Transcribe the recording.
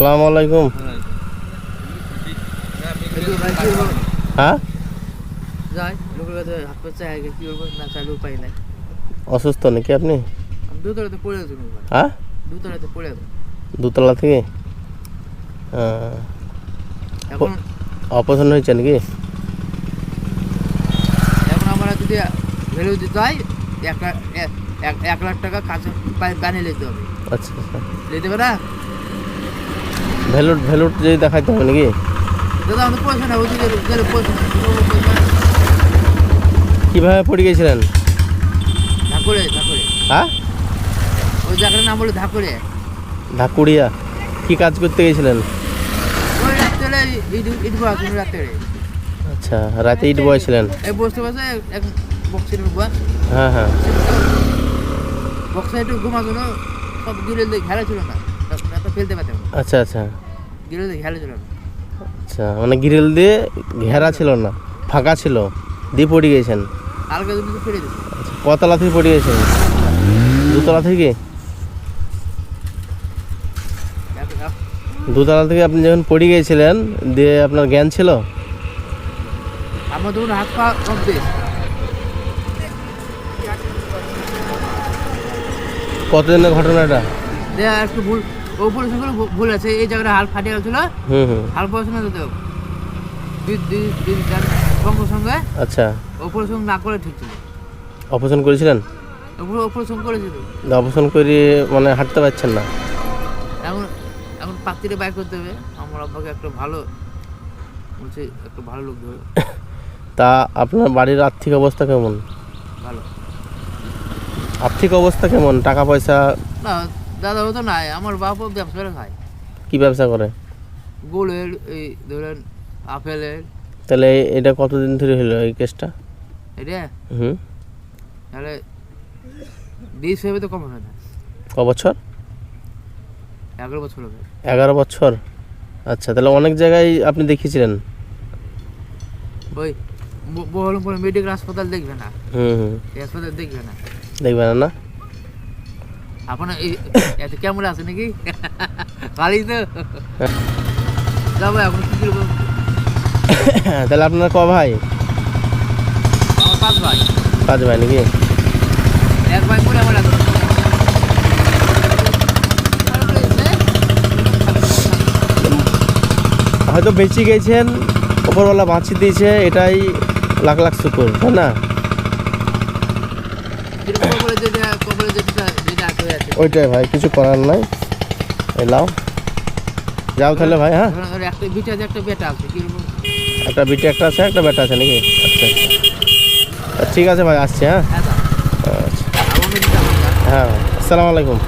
সালাম আলাইকুম। হ্যাঁ? অসুস্থ নাকি আপনি? হ্যাঁ? দুতলা থেকে? এখন অপারেশন হয়েছে নাকি? এখন আমরা যদি ভ্যালু দিতে হয় এক লাখ টাকা কাছে কানে নিতে হবে। আচ্ছা আচ্ছা। নিতে পারে ভ্যালুট ভ্যালুট যদি দেখাইতে হবে নাকি। কীভাবে পড়ে গেছিলেন? হ্যাঁ? ওই জায়গাটার নাম কি কাজ করতে গেছিলেন? আচ্ছা রাতে ইট বক্সের বাস হ্যাঁ হ্যাঁ। বক্সে একটু সব দিয়ে খেলা ছিল না। ফেলতে পারতাম আচ্ছা আচ্ছা। দিয়ে ছিল আচ্ছা মানে গ্রিল দিয়ে ঘেরা ছিল না ফাঁকা ছিল দিয়ে পড়ে গেছেন হালকা আচ্ছা কতলা থেকে পড়ে গেছেন দুতলা থেকে? দুতলা থেকে আপনি যখন পড়ে গিয়েছিলেন দিয়ে আপনার জ্ঞান ছিল? আমার তখন হাত পা কতদিনের ঘটনা এটা যে একটু ভুল সঙ্গে ভুল আছে এই জায়গাটা হাল ফাটে গেছিল। হাল পড়াশোনা চার সঙ্গে সঙ্গে আচ্ছা। সঙ্গে না করে ঠিক ছিল অপারেশন করেছিলেন ওপরে সঙ্গে করেছিল। অপারেশন করে মানে হাঁটতে পারছেন না। এখন এখন পাত্রিরে বাই করতে হবে। আমার আব্বাকে একটা ভালো বলছে একটা ভালো লোক ধরে। তা আপনার বাড়ির আর্থিক অবস্থা কেমন? ভালো। আর্থিক অবস্থা কেমন? টাকা পয়সা না দাদা হতো নাই আমার বাপও ব্যবসা করে খায়। কি ব্যবসা করে? গোলের এই ধরেন আপেলের। তাহলে এটা কতদিন ধরে হলো এই কেসটা? এটা? হুম। তাহলে বিশ হবে তো কম হবে না। ক বছর? এগারো বছর হবে। এগারো বছর? আচ্ছা তাহলে অনেক জায়গায় আপনি দেখিয়েছিলেন। ওই বহরমপুর মেডিকেল হাসপাতাল দেখবে না? হুম হুম। হাসপাতাল দেখবে না? দেখবেন না? আপনার এই এত কেমন আছে নাকি? খালি তো। যাব এখন কি করব তাহলে আপনার ক ভাই? পাঁচ ভাই। পাঁচ ভাই নাকি? এক ভাই করে আমার হয়তো বেঁচে গেছেন ওপরওয়ালা বাঁচিয়ে দিয়েছে এটাই লাখ লাখ শুকুর তাই না? ওইটাই ভাই কিছু করার নাই। এলাও যাও তাহলে ভাই হ্যাঁ? একটা বিটা আছে একটা বেটা আছে একটা বিটি একটা আছে একটা বেটা আছে নাকি? আচ্ছা ঠিক আছে ভাই আসছি হ্যাঁ? হ্যাঁ আচ্ছা। হ্যাঁ আসসালামু আলাইকুম।